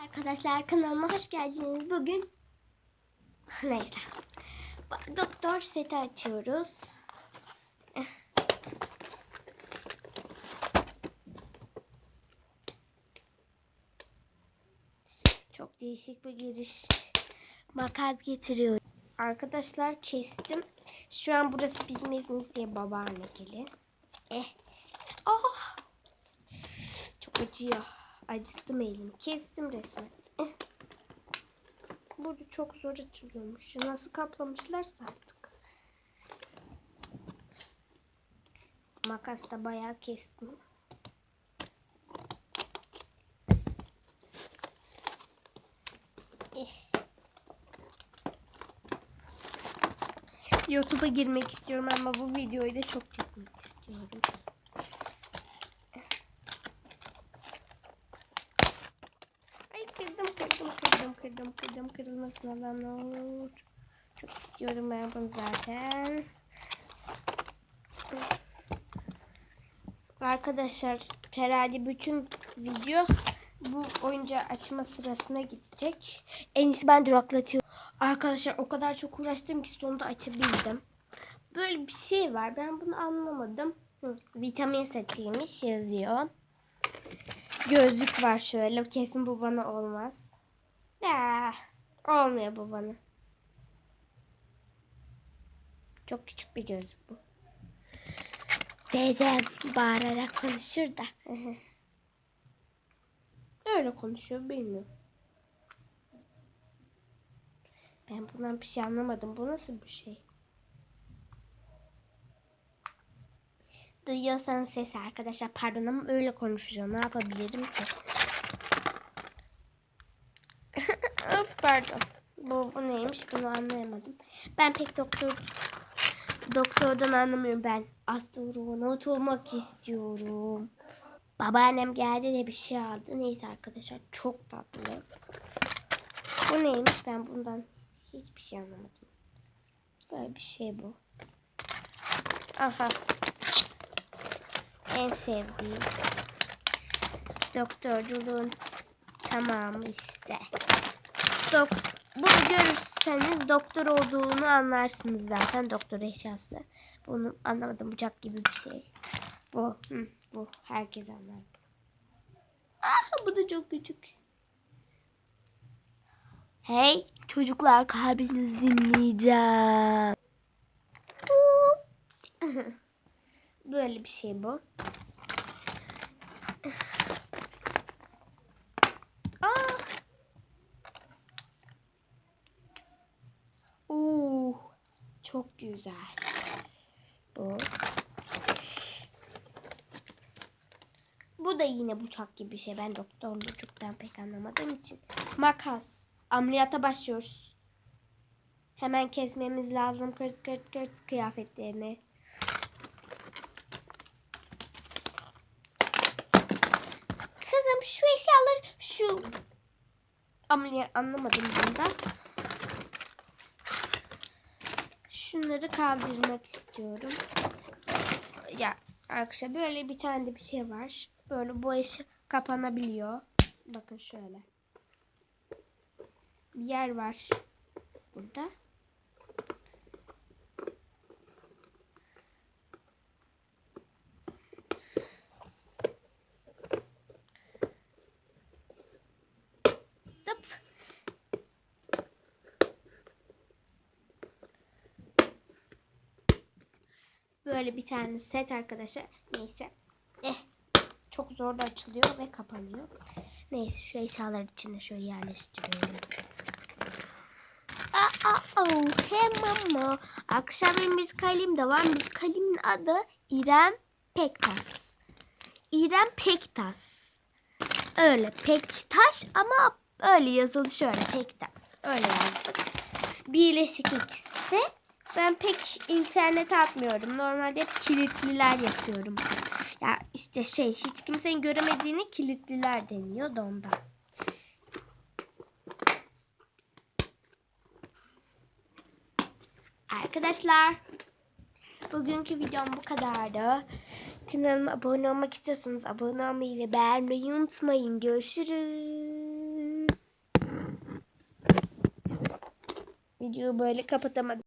Arkadaşlar kanalıma hoş geldiniz. Bugün neyse. Doktor seti açıyoruz. Eh. Çok değişik bir giriş. Makas getiriyorum. Arkadaşlar kestim. Şu an burası bizim evimiz diye babaanne gelin. Eh. Ah. Çok acıyor. Acıttım elimi. Kestim resmen. Eh. Burada çok zor açılıyormuş. Nasıl kaplamışlarsa artık. Makasla bayağı kestim. Eh. YouTube'a girmek istiyorum ama bu videoyu da çok çekmek istiyorum. Ay kırdım kırdım kırdım kırdım kırılmasın Allah'ım ne olur. Çok istiyorum ben bunu zaten. Arkadaşlar herhalde bütün video bu oyuncağı açma sırasına gidecek. En iyisi ben duraklatıyorum. Arkadaşlar o kadar çok uğraştım ki sonunda açabildim. Böyle bir şey var. Ben bunu anlamadım. Hı, vitamin setiymiş yazıyor. Gözlük var şöyle. Kesin bu bana olmaz. Ya, olmuyor bu bana. Çok küçük bir gözlük bu. Dedem bağırarak konuşur da. Öyle konuşuyor bilmiyorum. Ben bundan bir şey anlamadım. Bu nasıl bir şey? Duyuyorsanız ses arkadaşlar pardon ama öyle konuşuyor. Ne yapabilirim ki? Pardon. Bu, bu neymiş bunu anlayamadım. Ben pek doktor doktordan anlamıyorum ben. Astronot olmak istiyorum. Babaannem geldi de bir şey aldı. Neyse arkadaşlar çok tatlı. Bu neymiş ben bundan hiçbir şey anlamadım. Böyle bir şey bu. Aha. En sevdiğim. Doktorculuğun tamamı işte. Dok bunu görürseniz doktor olduğunu anlarsınız zaten. Doktor eşyası. Bunu anlamadım. Bıçak gibi bir şey. Bu. Hı, bu. Herkes anlar. Ah, bu da çok küçük. Hey çocuklar kalbinizi dinleyeceğim. Böyle bir şey bu. Aa. Oo, çok güzel. Bu. Bu da yine bıçak gibi bir şey. Ben doktorluktan pek anlamadığım için. Makas. Ameliyata başlıyoruz. Hemen kesmemiz lazım kırt kırt kırt kıyafetlerini. Kızım şu eşyaları şu ameliyat anlamadım bunda. Şunları kaldırmak istiyorum. Ya arkadaşlar böyle bir tane de bir şey var. Böyle bu eşya kapanabiliyor. Bakın şöyle. Bir yer var burada. Böyle bir tane set arkadaşlar. Neyse. Eh. Çok zor da açılıyor ve kapanıyor. Neyse şu eşyalar içine şöyle yerleştiriyorum. Aa, oh, hem mama. Akşam benim müzikalim de var. Müzikalimin adı İrem Pektas. İrem Pektas. Öyle Pektaş ama öyle yazılı şöyle Pektas. Öyle yazdık. Birleşik ikisi. Ben pek internet atmıyorum. Normalde hep kilitliler yapıyorum. Ya işte şey hiç kimsenin göremediğini kilitliler deniyor da. Arkadaşlar bugünkü videom bu kadardı. Kanalıma abone olmak istiyorsanız abone olmayı ve beğenmeyi unutmayın. Görüşürüz. Videoyu böyle kapatamadım.